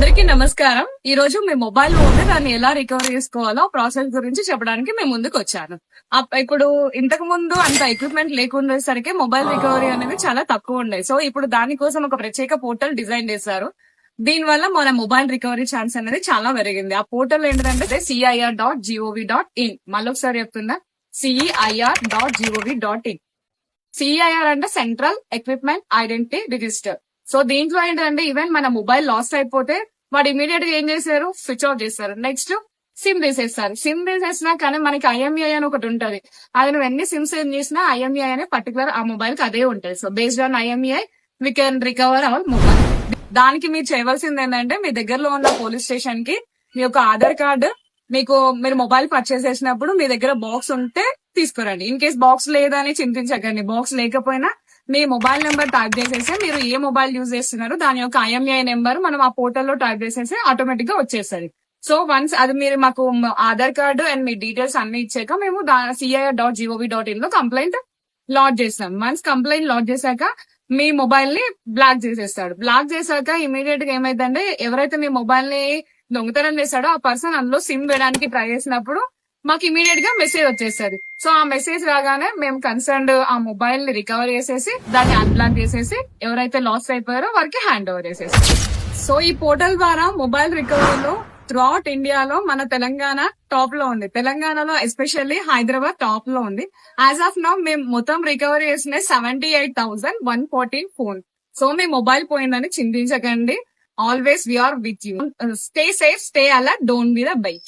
అందరికీ నమస్కారం. ఈ రోజు మీ మొబైల్ ఉంటే దాన్ని ఎలా రికవర్ చేసుకోవాలో ప్రాసెస్ గురించి చెప్పడానికి మేము ముందుకు వచ్చాను. అప్- ఇప్పుడు ఇంతకు ముందు అంత ఎక్విప్మెంట్ లేకుండేసరికి మొబైల్ రికవరీ అనేది చాలా తక్కువ ఉండే. సో ఇప్పుడు దానికోసం ఒక ప్రత్యేక పోర్టల్ డిజైన్ చేశారు. దీని వల్ల మన మొబైల్ రికవరీ ఛాన్స్ అనేది చాలా పెరిగింది. ఆ పోర్టల్ ఏంటంటే CIR dot GOV dot in మళ్ళీ ఒకసారి చెప్తున్నా. CEIR dot GOV dot in CIR అంటే central equipment identity register. So దీంట్లో ఏంటంటే ఈవెన్ మన మొబైల్ లాస్ట్ అయిపోతే వాడు ఇమీడియట్గా ఏం చేశారు? స్విచ్ ఆఫ్ చేస్తారు. నెక్స్ట్ సిమ్ తీసేస్తారు. సిమ్ తీసేసినా కానీ మనకి ఐఎంఈఐ అని ఒకటి ఉంటది. అది నువ్వు ఎన్ని సిమ్స్ ఏం చేసినా ఐఎంఈఐ అనే పర్టికులర్ ఆ మొబైల్కి అదే ఉంటది. So based on IMEI we can recover our mobile దానికి మీరు చేయవలసింది ఏంటంటే మీ దగ్గరలో ఉన్న పోలీస్ స్టేషన్కి మీ యొక్క ఆధార్ కార్డు మీకు మీరు మొబైల్ పర్చేస్ చేసినప్పుడు మీ దగ్గర బాక్స్ ఉంటే తీసుకురండి. ఇన్ కేస్ బాక్స్ లేదని చింతించకండి. బాక్స్ లేకపోయినా మీ మొబైల్ నెంబర్ టైప్ చేసేసి మీరు ఏ మొబైల్ యూజ్ చేస్తున్నారో దాని యొక్క ఐఎంఐ నెంబర్ మనం ఆ పోర్టల్లో టైప్ చేసేసి ఆటోమేటిక్గా వచ్చేస్తుంది. సో వన్స్ అది మీరు మాకు ఆధార్ కార్డు అండ్ మీ డీటెయిల్స్ అన్ని ఇచ్చాక మేము సిఐఆర్ డాట్ జీఓవి డాట్ ఇన్లో కంప్లైంట్ లాడ్ చేస్తాం. వన్స్ కంప్లైంట్ లాడ్ చేశాక మీ మొబైల్ని బ్లాక్ చేసేస్తాడు. బ్లాక్ చేశాక ఇమీడియట్గా ఏమైందంటే ఎవరైతే మీ మొబైల్ని దొంగతనం చేశాడో ఆ పర్సన్ అందులో సిమ్ వేయడానికి ట్రై చేసినప్పుడు మాకు ఇమీడియట్గా మెసేజ్ వచ్చేస్తుంది. సో ఆ మెసేజ్ రాగానే మేము కన్సర్న్డ్ ఆ మొబైల్ని రికవర్ చేసేసి దాన్ని అన్బ్లాక్ చేసేసి ఎవరైతే లాస్ అయిపోయారో వారికి హ్యాండ్ ఓవర్ చేసేసి. సో ఈ పోర్టల్ ద్వారా మొబైల్ రికవరీలో త్రూఅవుట్ ఇండియాలో మన తెలంగాణ టాప్లో ఉంది. తెలంగాణలో ఎస్పెషల్లీ హైదరాబాద్ టాప్లో ఉంది. యాజ్ ఆఫ్ నౌ మేము మొత్తం రికవరీ చేసిన seventy eight thousand one fourteen phone so మీ మొబైల్ పోయిందని చింతించకండి. Always we are with you stay safe stay అలా డోంట్ బి ద బైక్